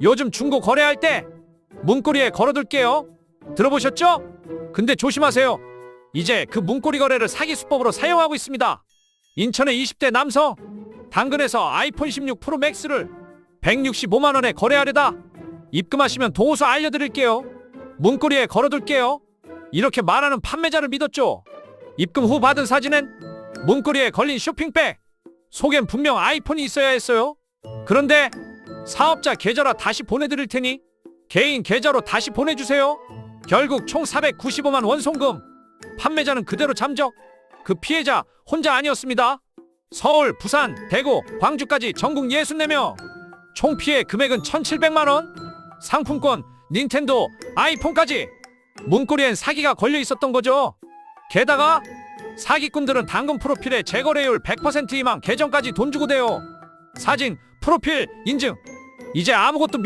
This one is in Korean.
요즘 중고 거래할 때 문고리에 걸어둘게요. 들어보셨죠? 근데 조심하세요. 이제 그 문고리 거래를 사기 수법으로 사용하고 있습니다. 인천의 20대 남성 당근에서 아이폰 16 프로 맥스를 165만 원에 거래하려다 입금하시면 동호수 알려드릴게요. 문고리에 걸어둘게요. 이렇게 말하는 판매자를 믿었죠. 입금 후 받은 사진엔 문고리에 걸린 쇼핑백. 속엔 분명 아이폰이 있어야 했어요. 그런데 사업자 계좌로 다시 보내드릴 테니 개인 계좌로 다시 보내주세요. 결국 총 495만 원 송금. 판매자는 그대로 잠적. 그 피해자 혼자 아니었습니다. 서울, 부산, 대구, 광주까지 전국 64명. 총 피해 금액은 1,700만 원. 상품권, 닌텐도, 아이폰까지. 문고리엔 사기가 걸려 있었던 거죠. 게다가 사기꾼들은 당근 프로필에 재거래율 100% 이상 계정까지 돈 주고 대요. 사진, 프로필, 인증. 이제 아무것도